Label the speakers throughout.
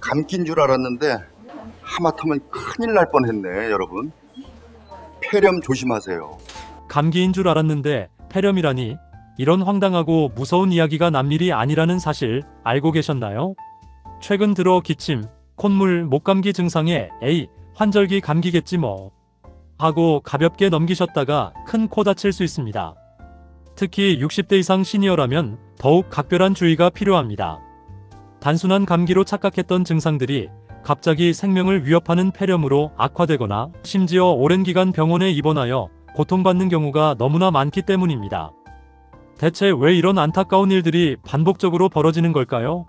Speaker 1: 감기인 줄 알았는데 하마터면 큰일 날 뻔했네, 여러분. 폐렴 조심하세요.
Speaker 2: 감기인 줄 알았는데 폐렴이라니 이런 황당하고 무서운 이야기가 남 일이 아니라는 사실 알고 계셨나요? 최근 들어 기침, 콧물, 목감기 증상에 에이 환절기 감기겠지 뭐 하고 가볍게 넘기셨다가 큰 코 다칠 수 있습니다. 특히 60대 이상 시니어라면 더욱 각별한 주의가 필요합니다. 단순한 감기로 착각했던 증상들이 갑자기 생명을 위협하는 폐렴으로 악화되거나 심지어 오랜 기간 병원에 입원하여 고통받는 경우가 너무나 많기 때문입니다. 대체 왜 이런 안타까운 일들이 반복적으로 벌어지는 걸까요?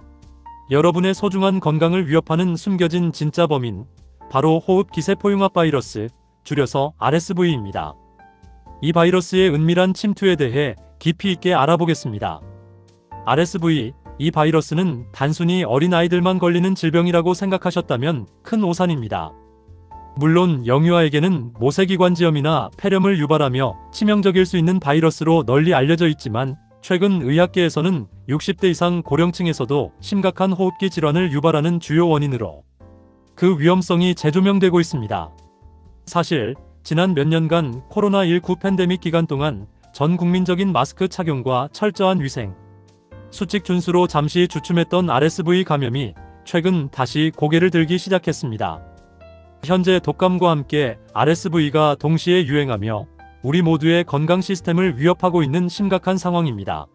Speaker 2: 여러분의 소중한 건강을 위협하는 숨겨진 진짜 범인, 바로 호흡 기세포융합 바이러스, 줄여서 RSV입니다. 이 바이러스의 은밀한 침투에 대해 깊이 있게 알아보겠습니다. RSV, 이 바이러스는 단순히 어린아이들만 걸리는 질병이라고 생각하셨다면 큰 오산입니다. 물론 영유아에게는 모세기관지염이나 폐렴을 유발하며 치명적일 수 있는 바이러스로 널리 알려져 있지만 최근 의학계에서는 60대 이상 고령층에서도 심각한 호흡기 질환을 유발하는 주요 원인으로 그 위험성이 재조명되고 있습니다. 사실 지난 몇 년간 코로나19 팬데믹 기간 동안 전 국민적인 마스크 착용과 철저한 위생, 수칙 준수로 잠시 주춤했던 RSV 감염이 최근 다시 고개를 들기 시작했습니다. 현재 독감과 함께 RSV가 동시에 유행하며 우리 모두의 건강 시스템을 위협하고 있는 심각한 상황입니다.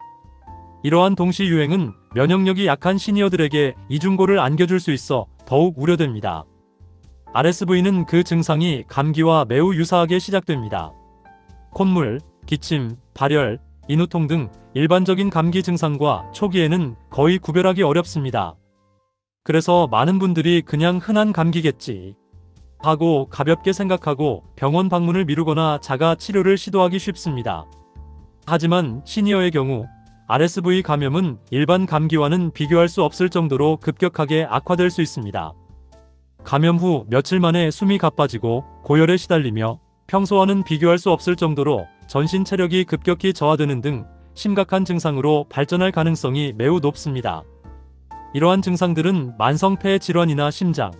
Speaker 2: 이러한 동시 유행은 면역력이 약한 시니어들에게 이중고를 안겨줄 수 있어 더욱 우려됩니다. RSV는 그 증상이 감기와 매우 유사하게 시작됩니다. 콧물, 기침, 발열, 인후통 등 일반적인 감기 증상과 초기에는 거의 구별하기 어렵습니다. 그래서 많은 분들이 그냥 흔한 감기겠지 하고 가볍게 생각하고 병원 방문을 미루거나 자가 치료를 시도하기 쉽습니다. 하지만 시니어의 경우 RSV 감염은 일반 감기와는 비교할 수 없을 정도로 급격하게 악화될 수 있습니다. 감염 후 며칠 만에 숨이 가빠지고 고열에 시달리며 평소와는 비교할 수 없을 정도로 전신 체력이 급격히 저하되는 등 심각한 증상으로 발전할 가능성이 매우 높습니다. 이러한 증상들은 만성폐 질환이나 심장,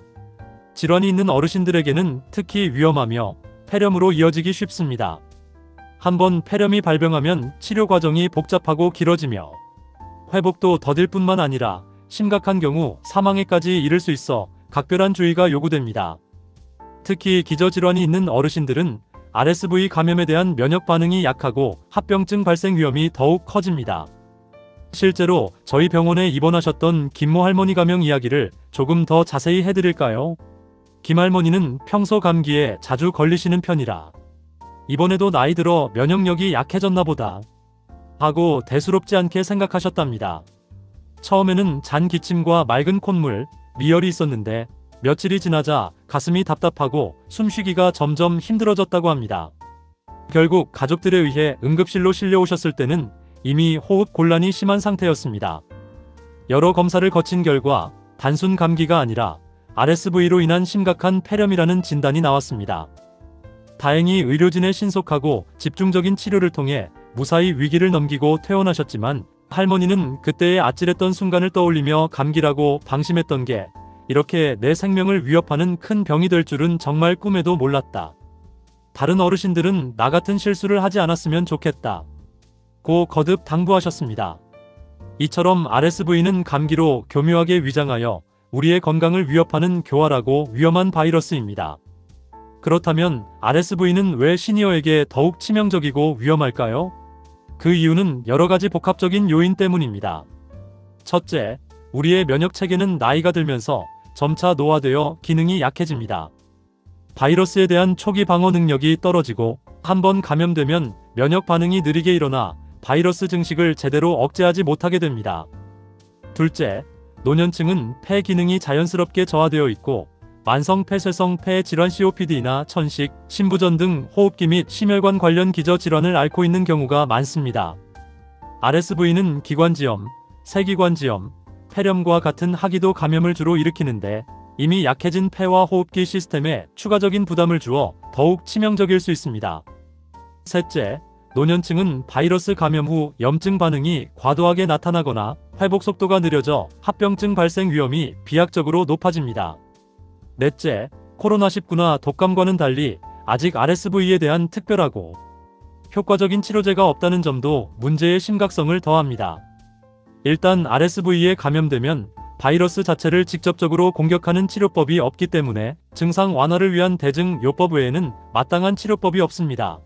Speaker 2: 질환이 있는 어르신들에게는 특히 위험하며 폐렴으로 이어지기 쉽습니다. 한번 폐렴이 발병하면 치료 과정이 복잡하고 길어지며 회복도 더딜 뿐만 아니라 심각한 경우 사망에까지 이를 수 있어 각별한 주의가 요구됩니다. 특히 기저질환이 있는 어르신들은 RSV 감염에 대한 면역 반응이 약하고 합병증 발생 위험이 더욱 커집니다. 실제로 저희 병원에 입원하셨던 김모 할머니 감염 이야기를 조금 더 자세히 해드릴까요? 김 할머니는 평소 감기에 자주 걸리시는 편이라 이번에도 나이 들어 면역력이 약해졌나 보다 하고 대수롭지 않게 생각하셨답니다. 처음에는 잔 기침과 맑은 콧물, 미열이 있었는데 며칠이 지나자 가슴이 답답하고 숨쉬기가 점점 힘들어졌다고 합니다. 결국 가족들에 의해 응급실로 실려오셨을 때는 이미 호흡 곤란이 심한 상태였습니다. 여러 검사를 거친 결과 단순 감기가 아니라 RSV로 인한 심각한 폐렴이라는 진단이 나왔습니다. 다행히 의료진의 신속하고 집중적인 치료를 통해 무사히 위기를 넘기고 퇴원하셨지만 할머니는 그때의 아찔했던 순간을 떠올리며 감기라고 방심했던 게 이렇게 내 생명을 위협하는 큰 병이 될 줄은 정말 꿈에도 몰랐다. 다른 어르신들은 나 같은 실수를 하지 않았으면 좋겠다. 고 거듭 당부하셨습니다. 이처럼 RSV는 감기로 교묘하게 위장하여 우리의 건강을 위협하는 교활하고 위험한 바이러스입니다. 그렇다면 RSV는 왜 시니어에게 더욱 치명적이고 위험할까요? 그 이유는 여러 가지 복합적인 요인 때문입니다. 첫째, 우리의 면역 체계는 나이가 들면서 점차 노화되어 기능이 약해집니다. 바이러스에 대한 초기 방어 능력이 떨어지고 한번 감염되면 면역 반응이 느리게 일어나 바이러스 증식을 제대로 억제하지 못하게 됩니다. 둘째, 노년층은 폐 기능이 자연스럽게 저하되어 있고 만성 폐쇄성 폐 질환 COPD나 천식, 신부전 등 호흡기 및 심혈관 관련 기저 질환을 앓고 있는 경우가 많습니다. RSV는 기관지염, 세기관지염, 폐렴과 같은 하기도 감염을 주로 일으키는데 이미 약해진 폐와 호흡기 시스템에 추가적인 부담을 주어 더욱 치명적일 수 있습니다. 셋째, 노년층은 바이러스 감염 후 염증 반응이 과도하게 나타나거나 회복 속도가 느려져 합병증 발생 위험이 비약적으로 높아집니다. 넷째, 코로나19나 독감과는 달리 아직 RSV에 대한 특별하고 효과적인 치료제가 없다는 점도 문제의 심각성을 더합니다. 일단 RSV에 감염되면 바이러스 자체를 직접적으로 공격하는 치료법이 없기 때문에 증상 완화를 위한 대증 요법 외에는 마땅한 치료법이 없습니다.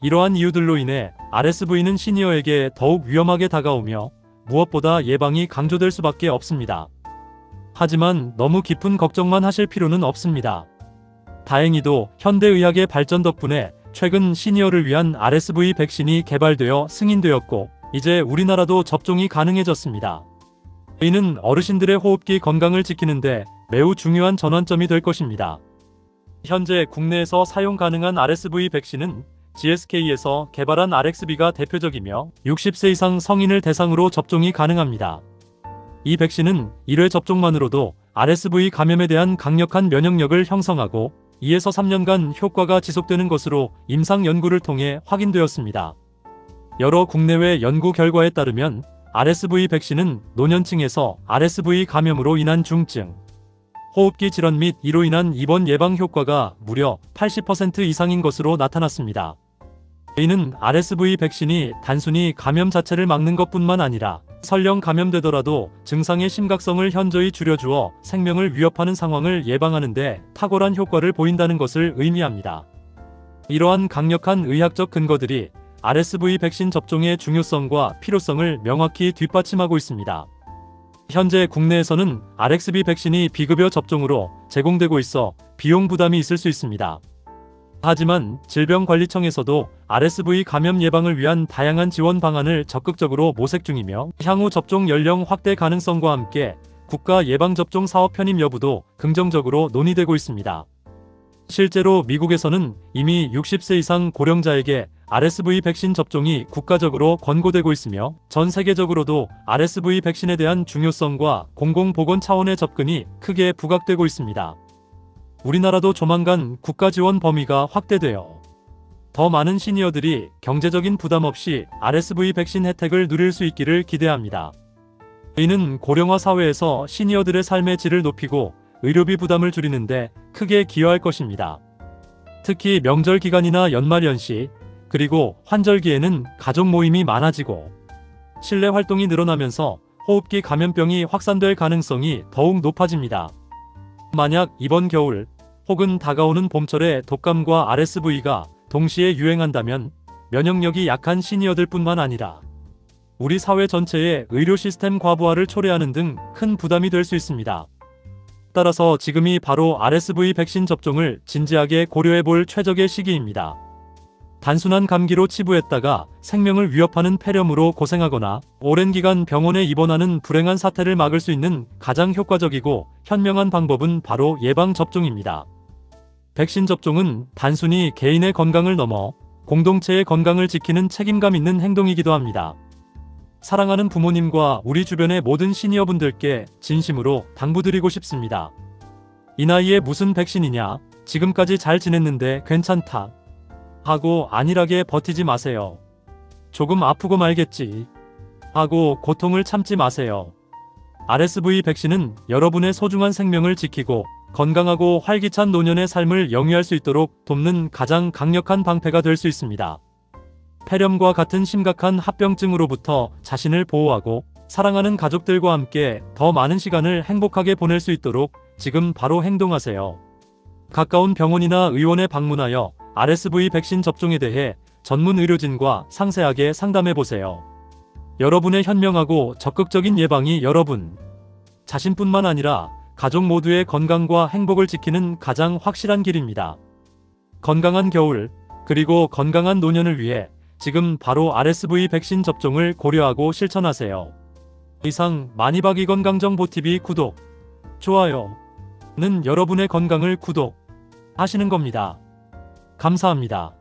Speaker 2: 이러한 이유들로 인해 RSV는 시니어에게 더욱 위험하게 다가오며 무엇보다 예방이 강조될 수밖에 없습니다. 하지만 너무 깊은 걱정만 하실 필요는 없습니다. 다행히도 현대의학의 발전 덕분에 최근 시니어를 위한 RSV 백신이 개발되어 승인되었고 이제 우리나라도 접종이 가능해졌습니다. 이는 어르신들의 호흡기 건강을 지키는데 매우 중요한 전환점이 될 것입니다. 현재 국내에서 사용 가능한 RSV 백신은 GSK에서 개발한 RXB가 대표적이며 60세 이상 성인을 대상으로 접종이 가능합니다. 이 백신은 1회 접종만으로도 RSV 감염에 대한 강력한 면역력을 형성하고 2에서 3년간 효과가 지속되는 것으로 임상 연구를 통해 확인되었습니다. 여러 국내외 연구 결과에 따르면 RSV 백신은 노년층에서 RSV 감염으로 인한 중증, 호흡기 질환 및 이로 인한 입원 예방 효과가 무려 80% 이상인 것으로 나타났습니다. 이는 RSV 백신이 단순히 감염 자체를 막는 것뿐만 아니라 설령 감염되더라도 증상의 심각성을 현저히 줄여주어 생명을 위협하는 상황을 예방하는 데 탁월한 효과를 보인다는 것을 의미합니다. 이러한 강력한 의학적 근거들이 RSV 백신 접종의 중요성과 필요성을 명확히 뒷받침하고 있습니다. 현재 국내에서는 RXB 백신이 비급여 접종으로 제공되고 있어 비용 부담이 있을 수 있습니다. 하지만 질병관리청에서도 RSV 감염 예방을 위한 다양한 지원 방안을 적극적으로 모색 중이며 향후 접종 연령 확대 가능성과 함께 국가 예방접종 사업 편입 여부도 긍정적으로 논의되고 있습니다. 실제로 미국에서는 이미 60세 이상 고령자에게 RSV 백신 접종이 국가적으로 권고되고 있으며 전 세계적으로도 RSV 백신에 대한 중요성과 공공보건 차원의 접근이 크게 부각되고 있습니다. 우리나라도 조만간 국가 지원 범위가 확대되어 더 많은 시니어들이 경제적인 부담 없이 RSV 백신 혜택을 누릴 수 있기를 기대합니다. 이는 고령화 사회에서 시니어들의 삶의 질을 높이고 의료비 부담을 줄이는데 크게 기여할 것입니다. 특히 명절 기간이나 연말 연시, 그리고 환절기에는 가족 모임이 많아지고 실내 활동이 늘어나면서 호흡기 감염병이 확산될 가능성이 더욱 높아집니다. 만약 이번 겨울 혹은 다가오는 봄철에 독감과 RSV가 동시에 유행한다면 면역력이 약한 시니어들 뿐만 아니라 우리 사회 전체의 의료 시스템 과부하를 초래하는 등 큰 부담이 될 수 있습니다. 따라서 지금이 바로 RSV 백신 접종을 진지하게 고려해 볼 최적의 시기입니다. 단순한 감기로 치부했다가 생명을 위협하는 폐렴으로 고생하거나 오랜 기간 병원에 입원하는 불행한 사태를 막을 수 있는 가장 효과적이고 현명한 방법은 바로 예방접종입니다. 백신 접종은 단순히 개인의 건강을 넘어 공동체의 건강을 지키는 책임감 있는 행동이기도 합니다. 사랑하는 부모님과 우리 주변의 모든 시니어분들께 진심으로 당부드리고 싶습니다. 이 나이에 무슨 백신이냐? 지금까지 잘 지냈는데 괜찮다. 하고 안일하게 버티지 마세요. 조금 아프고 말겠지. 하고 고통을 참지 마세요. RSV 백신은 여러분의 소중한 생명을 지키고 건강하고 활기찬 노년의 삶을 영위할 수 있도록 돕는 가장 강력한 방패가 될 수 있습니다. 폐렴과 같은 심각한 합병증으로부터 자신을 보호하고 사랑하는 가족들과 함께 더 많은 시간을 행복하게 보낼 수 있도록 지금 바로 행동하세요. 가까운 병원이나 의원에 방문하여 RSV 백신 접종에 대해 전문 의료진과 상세하게 상담해 보세요. 여러분의 현명하고 적극적인 예방이 여러분 자신뿐만 아니라 가족 모두의 건강과 행복을 지키는 가장 확실한 길입니다. 건강한 겨울, 그리고 건강한 노년을 위해 지금 바로 RSV 백신 접종을 고려하고 실천하세요. 이상 마니바기 건강정보TV 구독, 좋아요 는 여러분의 건강을 구독 하시는 겁니다. 감사합니다.